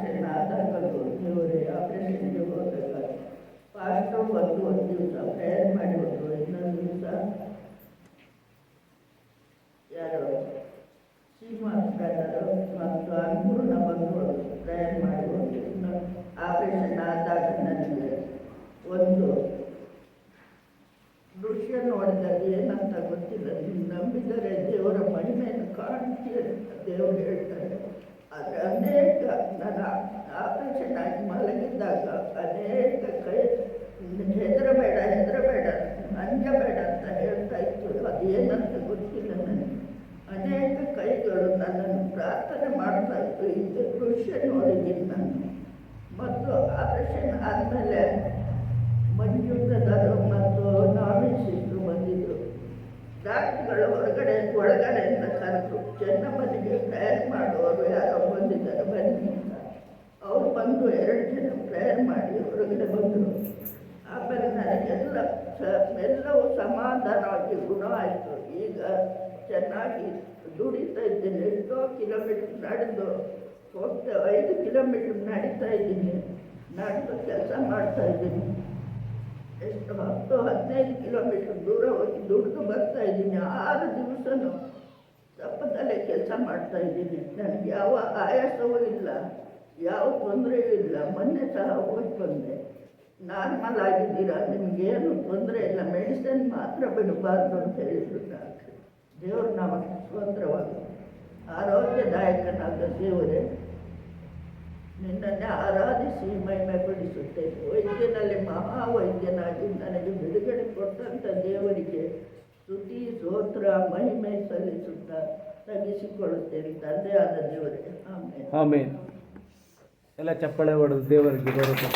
ನನಗೆ ಆಪರೇಷನ್ ಆದಾಗಲೂ ದೇವರೇ ಆಪರೇಷನ್ಗೆ ಹೋದಾಗ ಪಾಸ್ಟರ್ ಬಂದು ಒಂದು ದಿವಸ ಪ್ರೇಯರ್ ಮಾಡಿ ಹೋದ್ರು ಇನ್ನೊಂದು ದಿವಸ ಯಾರು ಶ್ರೀನಿವಾಸ ಬ್ರದರು ಮತ್ತು ಅನ್ಪೂರ್ಣ ಬಂದು ಪ್ರೇಯರ್ ಮಾಡಿ ಹೋದ್ರು ಇನ್ನು ಆಪರೇಷನ್ ಆದಾಗ ನನಗೆ ಒಂದು ದೃಶ್ಯ ನೋಡಿದಾಗ ಏನಂತ ಗೊತ್ತಿಲ್ಲ ನೀವು ನಂಬಿದರೆ ದೇವರ ಮಹಿಮೆಯನ್ನು ಕಾಣ್ತೀರಿ ಅಂತ ದೇವರು ಹೇಳ್ತಾರೆ ಆದರೆ ಅನೇಕ ನನ್ನ ಆಪರೇಷನ್ ಆಗಿ ಮಲಗಿದ್ದಾಗ ಅನೇಕ ಕೈ ಹೆದರಬೇಡ ಹೆದರಬೇಡ ಅಂಜಬೇಡ ಅಂತ ಹೇಳ್ತಾ ಇತ್ತು ಏನಂತ ಗೊತ್ತಿಲ್ಲ ನನಗೆ ಅನೇಕ ಕೈಗಳು ನನ್ನನ್ನು ಪ್ರಾರ್ಥನೆ ಮಾಡ್ತಾ ಇತ್ತು ಇದು ದೃಶ್ಯ ನೋಡಿದ್ದೀನಿ ನಾನು ಮತ್ತು ಆಪರೇಷನ್ ಆದಮೇಲೆ ಮಂಜುಂಡದರು ಮತ್ತು ನಾವಿಸಿದ್ರು ಬಂದಿದ್ದರು ಡಾಕ್ಟ್ರುಗಳು ಹೊರಗಡೆ ಒಳಗಡೆಯಿಂದ ಕರೆದು ಚೆನ್ನಮ್ಮನಿಗೆ ಪ್ರೇಯರ್ ಮಾಡುವವರು ಹೊರಗಡೆ ಬಂದರು. ಆಮೇಲೆ ನನಗೆಲ್ಲ ಎಲ್ಲವೂ ಸಮಾಧಾನವಾಗಿ ಗುಣ ಆಯಿತು. ಈಗ ಚೆನ್ನಾಗಿ ದುಡಿತಾ ಇದ್ದೇನೆ. ಎಷ್ಟೋ ಕಿಲೋಮೀಟ್ರ್ ನಡೆದು ಹೋಗ್ತಾ, ಐದು ಕಿಲೋಮೀಟ್ರ್ ನಡೀತಾ ಇದ್ದೀನಿ. ನಡೆದು ಕೆಲಸ ಮಾಡ್ತಾ ಇದ್ದೀನಿ. ಎಷ್ಟು ಹತ್ತು, ಹದಿನೈದು ಕಿಲೋಮೀಟರ್ ದೂರ ಹೋಗಿ ದುಡ್ದು ಬರ್ತಾ ಇದ್ದೀನಿ. ಆರು ದಿವಸನೂ ತಪ್ಪದಲ್ಲೇ ಕೆಲಸ ಮಾಡ್ತಾ ಇದ್ದೀನಿ. ನನಗೆ ಯಾವ ಆಯಾಸವೂ ಇಲ್ಲ. ಯಾವ ತೊಂದರೆಯೂ ಇಲ್ಲ. ಮೊನ್ನೆ ಸಹ ಬಂದೆ. ನಾರ್ಮಲ್ ಆಗಿದ್ದೀರಾ? ನಿಮಗೇನು ತೊಂದರೆ ಇಲ್ಲ. ಮೆಡಿಸಿನ್ ಮಾತ್ರ ಬಿಡಬಾರ್ದು ಅಂತ ಹೇಳಿದ್ರು ಡಾಕ್ಟ್ರು. ದೇವರು ನಮಗೆ ಸ್ವತಂತ್ರವಾಗಿ ಆರೋಗ್ಯದಾಯಕನಾದ ದೇವರೇ, ನಿನ್ನನ್ನೇ ಆರಾಧಿಸಿ ಮಹಿಮೆ ಪಡಿಸುತ್ತೇನೆ ವೈದ್ಯನಲ್ಲಿ ಮಹಾವೈದ್ಯನಾಗಿ ನನಗೆ ಬಿಡುಗಡೆ ಕೊಟ್ಟಂಥ ದೇವರಿಗೆ ಸ್ತುತಿ, ಸ್ತೋತ್ರ, ಮಹಿಮೆ ಸಲ್ಲಿಸುತ್ತಾ ತಗ್ಗಿಸಿಕೊಳ್ಳುತ್ತೇನೆ ತಂದೆ ಆದ ದೇವರೇ ಆಮೇಲೆ ಎಲ್ಲ ಚಪ್ಪಾಳೆ ಹೊಡೆದು ದೇವರಿಗೆ ಬರುತ್ತೆ